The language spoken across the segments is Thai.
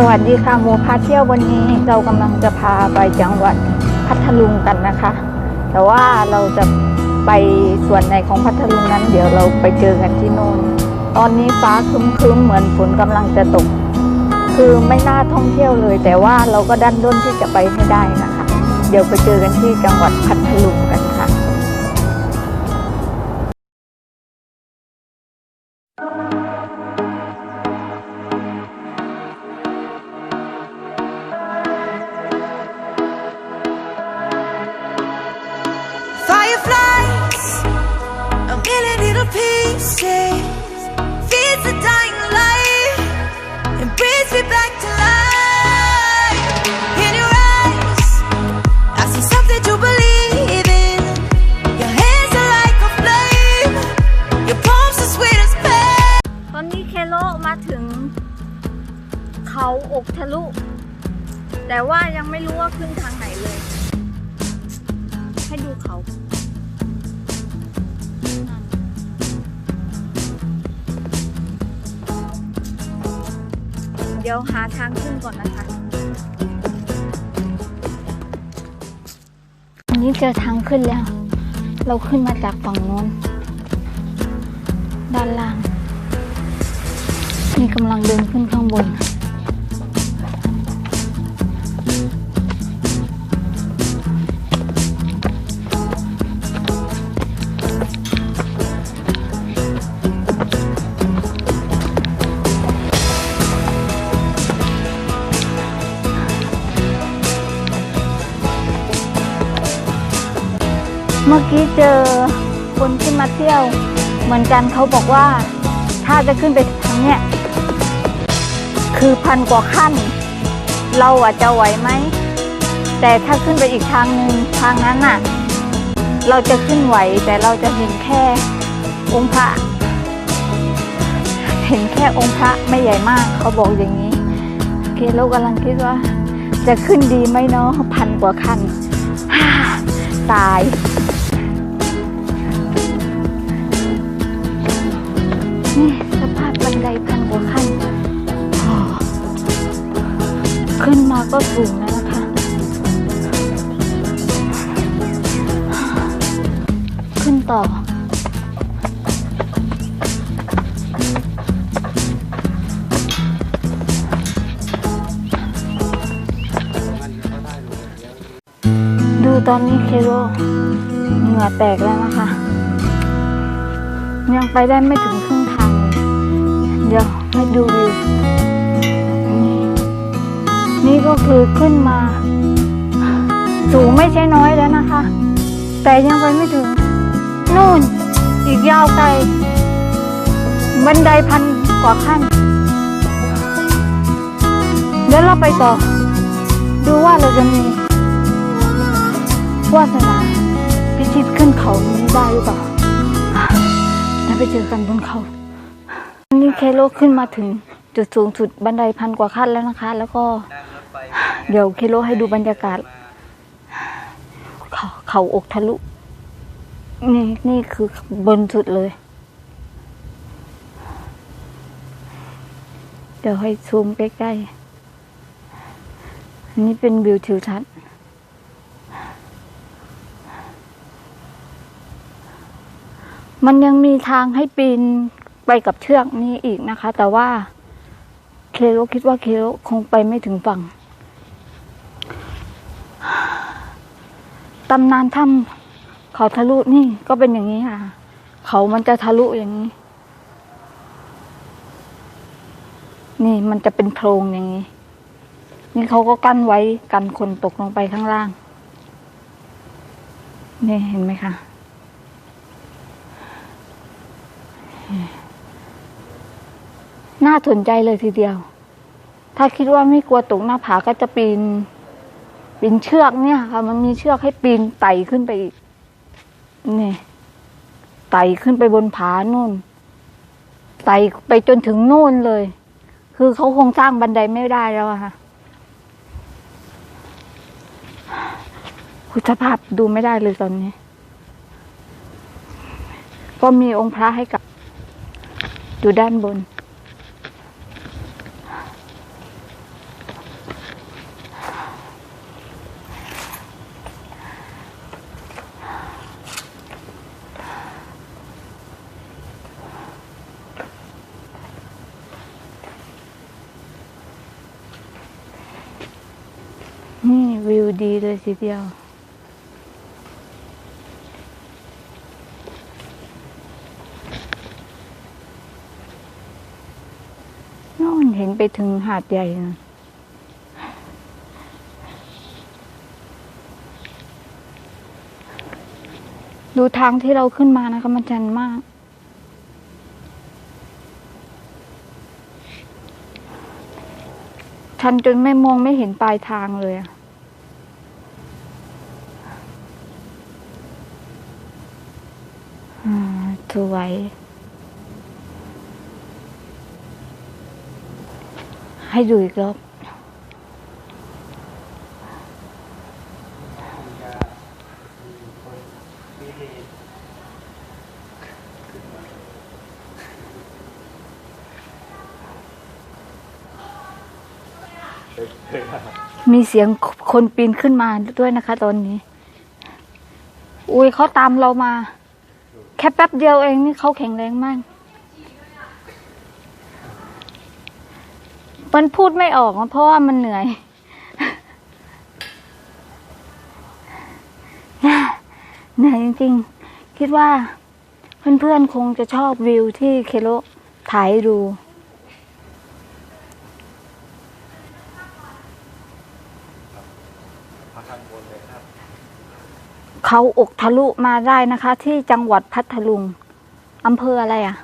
สวัสดีค่ะโมพาเที่ยววันนี้เรากำลังจะพาไปจังหวัดพัทลุงกันนะคะ แต่ว่าเราจะไปส่วนไหนของพัทลุงนั้น เดี๋ยวเราไปเจอกันที่โน่นตอนนี้ฟ้าครึ้มๆเหมือนฝนกำลังจะตก คือไม่น่าท่องเที่ยวเลย แต่ว่าเราก็ดันด้นที่จะไปให้ได้นะคะ เดี๋ยวไปเจอกันที่จังหวัดพัทลุงกัน in little pieces, feeds the dying light and brings me back to life. In your eyes, I see something to believe in. Your hands are like a flame, your palms are sweet as pearls. ตอนนี้เคโลมาถึง เขาอกทะลุ แต่ว่ายังไม่รู้ว่าขึ้นทางไหนเลย ให้ดูเขา ดี๋ยวหาทางขึ้นก่อนนะคะ อันนี้เจอทางขึ้นแล้ว เราขึ้นมาจากฝั่งโน้น ด้านล่าง นี่กำลังเดินขึ้นข้างบน มื่อกี้เจอคนที่มาเที่ยว เหมือนกันเขาบอกว่า ถ้าจะขึ้นไปทางเนี้ยคือพันกว่าขั้น เราอาจจะไหวไหม แต่ถ้าขึ้นไปอีกทางหนึ่งทางนั้นน่ะ เราจะขึ้นไหวแต่เราจะเห็นแค่องค์พระ เห็นแค่องค์พระไม่ใหญ่มากเขาบอกอย่างนี้โอเคเรากำลังคิดว่า จะขึ้นดีไหมเนาะพันกว่าขั้นตาย ก็สูงแล้วนะคะ ขึ้นต่อ ดูตอนนี้เคโรเหงื่อแตกแล้วนะคะ ยังไปได้ไม่ถึงครึ่งทาง เดี๋ยวให้ดูวิว นี่ก็คือขึ้นมา สูงไม่ใช่น้อยแล้วนะคะ แต่ยังไปไม่ถึง นู่น อีกยาวไกล บันไดพันกว่าขั้น เดี๋ยวเราไปต่อ ดูว่าเราจะมีวาสนาพิชิตขึ้นเขานี้ได้หรือเปล่าแล้วไปเจอกันบนเขาอันนี้เคโลขึ้นมาถึงจุดสูงสุดบันไดพันกว่าขั้นแล้วนะคะ แล้วก็ เดี๋ยวเคโลให้ดูบรรยากาศ เขาเขาอกทะลุ นี่นี่คือบนสุดเลย เดี๋ยวให้ซูมใกล้ๆอันนี้เป็นวิวทิวทัศน์มันยังมีทางให้ปีนไปกับเชือกนี้อีกนะคะ แต่ว่าเคโรคิดว่าเคโรคงไปไม่ถึงฝั่ง ตำนานถ้ำเขาทะลุนี่ก็เป็นอย่างนี้ค่ะ เขามันจะทะลุอย่างนี้ นี่มันจะเป็นโพรงอย่างนี้ นี่เขาก็กั้นไว้กันคนตกลงไปข้างล่าง นี่เห็นไหมคะน่าสนใจเลยทีเดียว ถ้าคิดว่าไม่กลัวตกหน้าผาก็จะปีน ปีนเชือกเนี่ยค่ะ มันมีเชือกให้ปีนไต่ขึ้นไปอีกนี่ไต่ขึ้นไปบนผานู่นไต่ไปจนถึงนู่นเลย คือเขาคงสร้างบันไดไม่ได้แล้วอะค่ะคุณภาพดูไม่ได้เลยตอนนี้ ก็มีองค์พระให้กับอยู่ด้านบน นี่วิวดีเลยทีเดียวโน่นเห็นไปถึงหาดใหญ่นะดูทางที่เราขึ้นมานะคะมันชันมาก ชันจนไม่มองไม่เห็นปลายทางเลยอะอ่าสวยให้ดูอีกรอบ มีเสียงคนปีนขึ้นมาด้วยนะคะ ตอนนี้ อุ้ยเขาตามเรามา แค่แป๊บเดียวเองนี่เขาแข็งแรงมาก มันพูดไม่ออกเพราะว่ามันเหนื่อยเหนื่อยจริงๆ คิดว่าเพื่อนๆคงจะชอบวิวที่เคโลถ่ายดู เขาอกทะลุมาได้นะคะ ที่จังหวัดพัทลุงอำเภออะไรอะ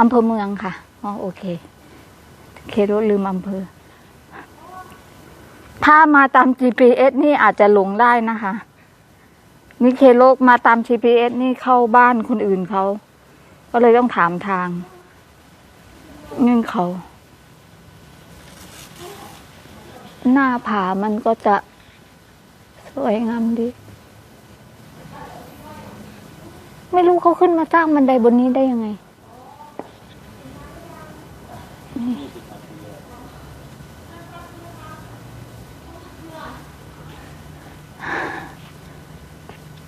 อำเภอเมืองค่ะอ๋อโอเค เคโรลืมอำเภอ ถ้ามาตาม GPS นี่อาจจะหลงได้นะคะ นี่เคโรมาตาม GPS นี่เข้าบ้านคนอื่นเขา ก็เลยต้องถามทางเงื่อนเขา หน้าผามันก็จะสวยงามดี ไม่รู้เขาขึ้นมาสร้างบันไดบนนี้ได้ยังไง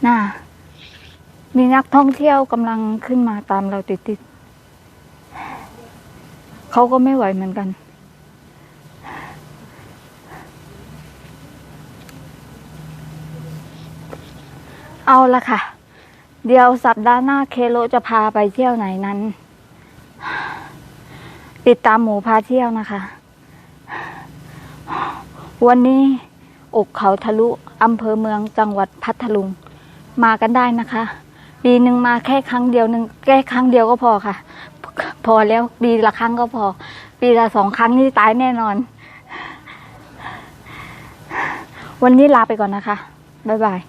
น่ามีนักท่องเที่ยวกำลังขึ้นมาตามเราติดๆเขาก็ไม่ไหวเหมือนกันเอาละค่ะ เดี๋ยวสัปดาห์หน้าเคโลจะพาไปเที่ยวไหนนั้น ติดตามหมูพาเที่ยวนะคะ วันนี้อกเขาทะลุอำเภอเมืองจังหวัดพัทลุง มากันได้นะคะ ปีหนึ่งมาแค่ครั้งเดียวหนึ่งแค่ครั้งเดียวก็พอค่ะ พอแล้วปีละครั้งก็พอ ปีละสองครั้งนี่ตายแน่นอน วันนี้ลาไปก่อนนะคะ บ๊ายบาย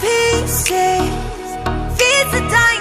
pieces, feeds the dying